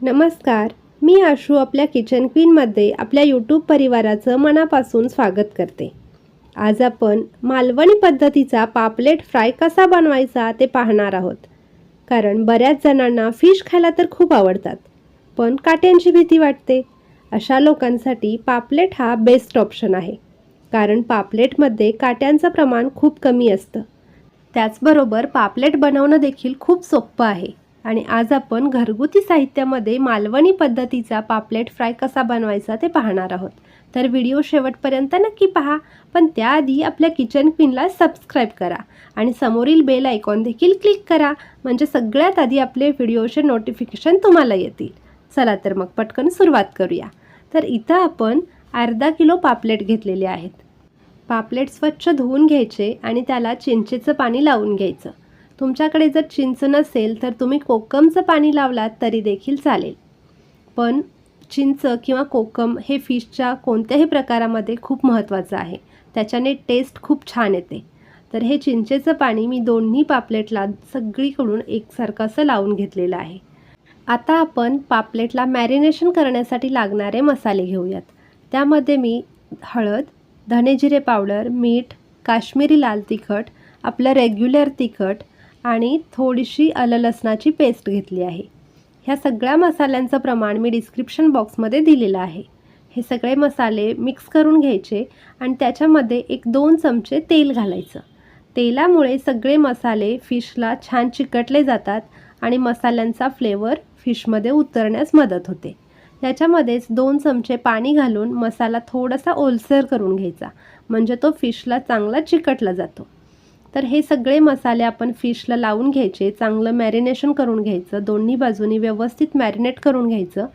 नमस्कार मी आशू आपल्या किचन क्वीनमध्ये आपल्या यूट्यूब परिवाराचं मनापासून स्वागत करते. आज आपण मालवणी पद्धतीचा पापलेट फ्राय कसा बनवायचा ते पाहणार आहोत. कारण बऱ्याच जणांना फिश खायला तर खूप आवडतात पण काट्यांची भीती वाटते. अशा लोकांसाठी पापलेट हा बेस्ट ऑप्शन आहे कारण पापलेटमध्ये काट्यांचं प्रमाण खूप कमी असतं. त्याचबरोबर पापलेट बनवणं देखील खूप सोपं आहे. आणि आज आपण घरगुती साहित्यामध्ये मालवणी पद्धतीचा पापलेट फ्राय कसा बनवायचा ते पाहणार आहोत. तर व्हिडिओ शेवटपर्यंत नक्की पहा पण त्याआधी आपल्या किचन क्वीनला सबस्क्राईब करा आणि समोरील बेल आयकॉन देखील क्लिक करा म्हणजे सगळ्यात आधी आपले व्हिडिओचे नोटिफिकेशन तुम्हाला येतील. चला तर मग पटकन सुरुवात करूया. तर इथं आपण अर्धा किलो पापलेट घेतलेले आहेत. पापलेट स्वच्छ धुवून घ्यायचे आणि त्याला चिंचेचं पाणी लावून घ्यायचं. तुमच्याकडे जर चिंच नसेल तर तुम्ही कोकमचं पाणी लावलात तरी देखील चालेल. पण चिंच किंवा कोकम हे फिशच्या कोणत्याही प्रकारामध्ये खूप महत्त्वाचं आहे. त्याच्याने टेस्ट खूप छान येते. तर हे चिंचेचं पाणी मी दोन्ही पापलेटला सगळीकडून एकसारखं असं लावून घेतलेलं आहे. आता आपण पापलेटला मॅरिनेशन करण्यासाठी लागणारे मसाले घेऊयात. त्यामध्ये मी हळद धनेजिरे पावडर मीठ काश्मीरी लाल तिखट आपलं रेग्युलर तिखट आणि थोडीशी आलं लसणाची पेस्ट घेतली आहे. ह्या सगळ्या मसाल्यांचं प्रमाण मी डिस्क्रिप्शन बॉक्समध्ये दिलेलं आहे. हे सगळे मसाले मिक्स करून घ्यायचे आणि त्याच्यामध्ये एक दोन चमचे तेल घालायचं. तेलामुळे सगळे मसाले फिशला छान चिकटले जातात आणि मसाल्यांचा फ्लेवर फिशमध्ये उतरण्यास मदत होते. त्याच्यामध्येच दोन चमचे पाणी घालून मसाला थोडासा ओलसर करून घ्यायचा. म्हणजे तो फिशला चांगला चिकटला जातो. तर हे सगळे मसाले आपण फिशला लावून घ्यायचे चांगलं मॅरिनेशन करून घ्यायचं दोन्ही बाजूनी व्यवस्थित मॅरिनेट करून घ्यायचं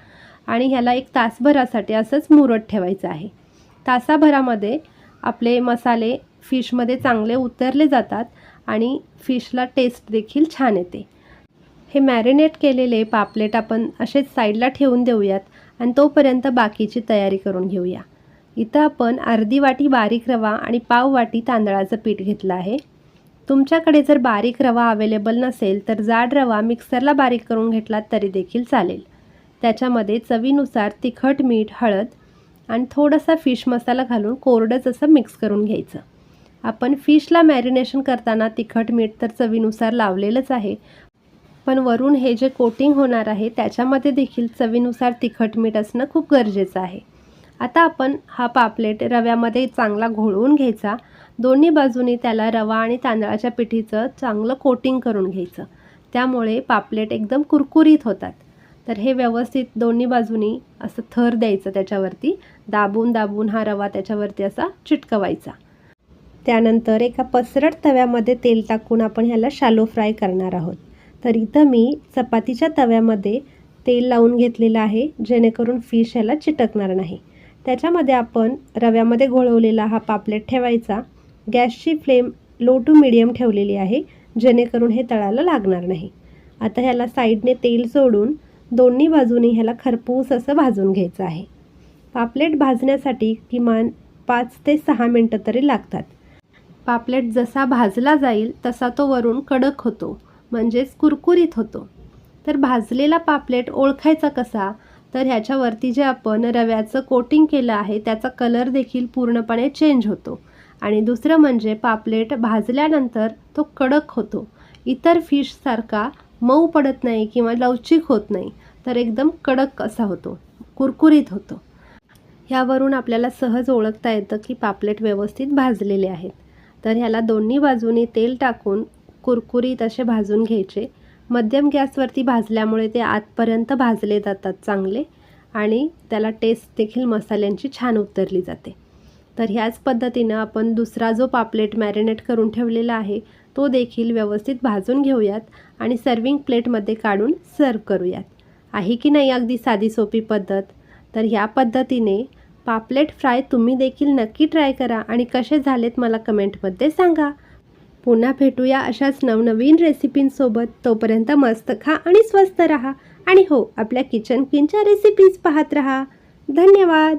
आणि ह्याला एक तासभरासाठी असंच मुरत ठेवायचं आहे. तासाभरामध्ये आपले मसाले फिशमध्ये चांगले उतरले जातात आणि फिशला टेस्ट देखील छान येते. हे मॅरिनेट केलेले पापलेट आपण असेच साईडला ठेवून देऊयात आणि तोपर्यंत बाकीची तयारी करून घेऊया. इथं आपण अर्धी वाटी बारीक रवा आणि पाव वाटी तांदळाचं पीठ घेतलं आहे. तुमच्याकडे जर बारीक रवा अवेलेबल नसेल तर जाड रवा मिक्सरला बारीक करून घेतलात तरी देखील चालेल. त्याच्यामध्ये चवीनुसार तिखट मीठ हळद आणि थोडासा फिश मसाला घालून कोरडंच असं मिक्स करून घ्यायचं. आपण फिशला मॅरिनेशन करताना तिखट मीठ तर चवीनुसार लावलेलंच आहे. पण वरून हे जे कोटिंग होणार आहे त्याच्यामध्ये देखील चवीनुसार तिखट मीठ असणं खूप गरजेचं आहे. आता आपण हा पापलेट रव्यामध्ये चांगला घोळवून घ्यायचा. दोन्ही बाजूनी त्याला रवा आणि तांदळाच्या पिठीचं चांगलं कोटिंग करून घ्यायचं. त्यामुळे पापलेट एकदम कुरकुरीत होतात. तर हे व्यवस्थित दोन्ही बाजूनी असं थर द्यायचं त्याच्यावरती. दाबून दाबून हा रवा त्याच्यावरती असा चिटकवायचा. त्यानंतर एका पसरट तव्यामध्ये तेल टाकून आपण ह्याला शालो फ्राय करणार आहोत. तर इथं मी चपातीच्या तव्यामध्ये तेल लावून घेतलेलं आहे जेणेकरून फिश ह्याला चिटकणार नाही. त्याच्यामध्ये आपण रव्यामध्ये घोळवलेला हा पापलेट ठेवायचा. गॅसची फ्लेम लो टू मिडियम ठेवलेली आहे जेणेकरून हे तळाला लागणार नाही. आता ह्याला साईडने तेल सोडून दोन्ही बाजूनी ह्याला खरपूस असं भाजून घ्यायचं आहे. पापलेट भाजण्यासाठी किमान पाच ते सहा मिनटं तरी लागतात. पापलेट जसा भाजला जाईल तसा तो वरून कडक होतो म्हणजेच कुरकुरीत होतो. तर भाजलेला पापलेट ओळखायचा कसा? तर ह्याच्यावरती जे आपण रव्याचं कोटिंग केलं आहे त्याचा कलर देखील पूर्णपणे चेंज होतो. आणि दुसरं म्हणजे पापलेट भाजल्यानंतर तो कडक होतो. इतर फिशसारखा मऊ पडत नाही किंवा लवचिक होत नाही तर एकदम कडक असा होतो कुरकुरीत होतो. ह्यावरून आपल्याला सहज ओळखता येतं की पापलेट व्यवस्थित भाजलेले आहेत. तर ह्याला दोन्ही बाजूनी तेल टाकून कुरकुरीत असे भाजून घ्यायचे. मध्यम गॅसवरती भाजल्यामुळे ते आतपर्यंत भाजले जातात चांगले आणि त्याला टेस्ट देखील मसाल्यांची छान उतरली जाते. तर ह्याच पद्धतीनं आपण दुसरा जो पापलेट मॅरिनेट करून ठेवलेला आहे तो देखील व्यवस्थित भाजून घेऊयात आणि सर्विंग प्लेटमध्ये काढून सर्व करूयात. आहे की नाही अगदी साधी सोपी पद्धत? तर ह्या पद्धतीने पापलेट फ्राय तुम्ही देखील नक्की ट्राय करा आणि कसे झालेत मला कमेंटमध्ये सांगा. पुन्हा भेटूया अशाच नवनवीन रेसिपींसोबत तोपर्यंत मस्त खा आणि स्वस्त रहा. आणि हो आपल्या किचन क्वीनच्या रेसिपीज पाहत रहा. धन्यवाद!